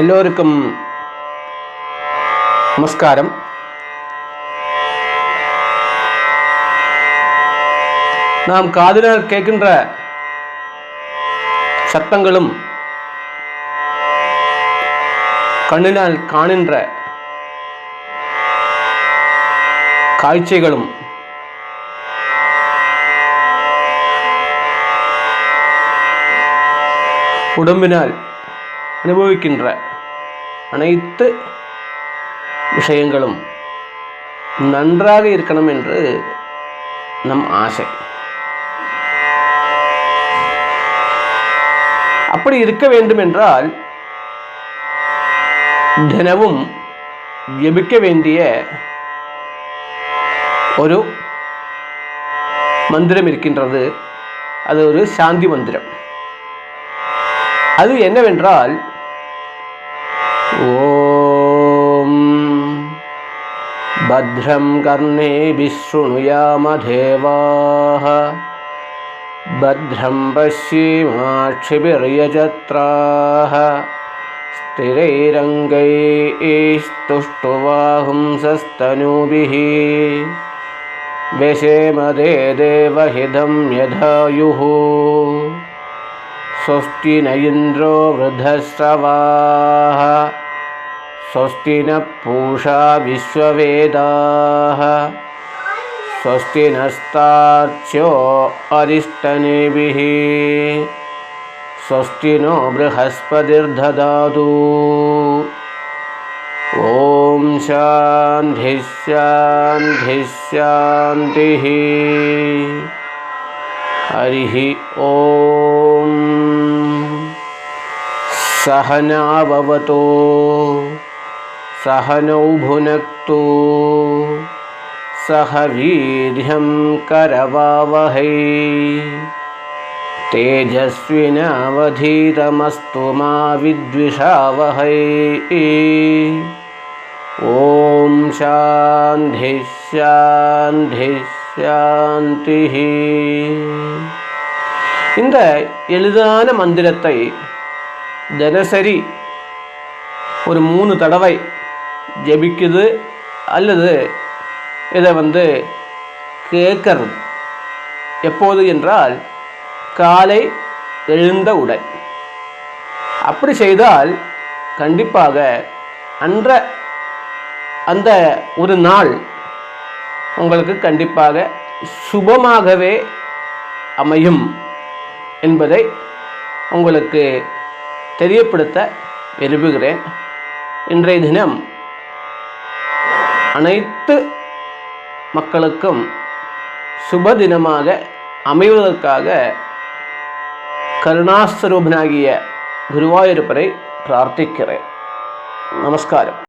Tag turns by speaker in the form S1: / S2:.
S1: எல்லோருக்கும் நமஸ்காரம். நாம் காதினால் கேட்கின்ற சத்தங்களும் கண்ணினால் காணின்ற காட்சிகளும் உடம்பினால் அனுபவிக்கின்ற அனைத்து விஷயங்களும் நன்றாக இருக்கணும் என்று நம் ஆசை. அப்படி இருக்க வேண்டும் என்றால் தினமும் ஜபிக்க வேண்டிய ஒரு மந்திரம் இருக்கின்றது. அது ஒரு சாந்தி மந்திரம். அது என்னவென்றால் ஓம் भद्रं कर्णेभिः शृणुयामदेवाः भद्रं पश्येमाक्षिभिर्यजत्राः स्थिरैरङ्गैस्तुष्टुवाहुंसस्तनूभिः व्यशेमदे देवहिदं यधायुः स्वस्ति न इन्द्रो वृद्धस्रवाः स्वस्ति न पूषा विश्ववेदाः। स्वस्ति नस्तार्च्यो अरिष्टनेभिः। स्वस्ति नो बृहस्पतिर्ददातु ॐ शान्तिः शान्तिः हरिः ॐ सहनाववतो। सहनौ भुनक्तु सह वीर्यं करवावहै तेजस्विनावधीतमस्तु मा विद्विषावहै ॐ शान्तिः शान्तिः शान्तिः இந்த எளிதான மந்திரத்தை தினசரி ஒரு மூணு தடவை ஜெபிக்குது அல்லது இதை வந்து கேட்கறது. எப்போது என்றால் காலை எழுந்தவுடன் அப்படி செய்தால் கண்டிப்பாக அன்ற அந்த ஒரு நாள் உங்களுக்கு கண்டிப்பாக சுபமாகவே அமையும் என்பதை உங்களுக்கு தெரியப்படுத்த விரும்புகிறேன். இன்றைய தினம் அனைத்து மக்களுக்கும் சுப தினமாக அமைவதற்காக கருணாஸ்வரூபனாகிய குருவாயூரப்பரை பிரார்த்திக்கிறேன் நமஸ்காரம்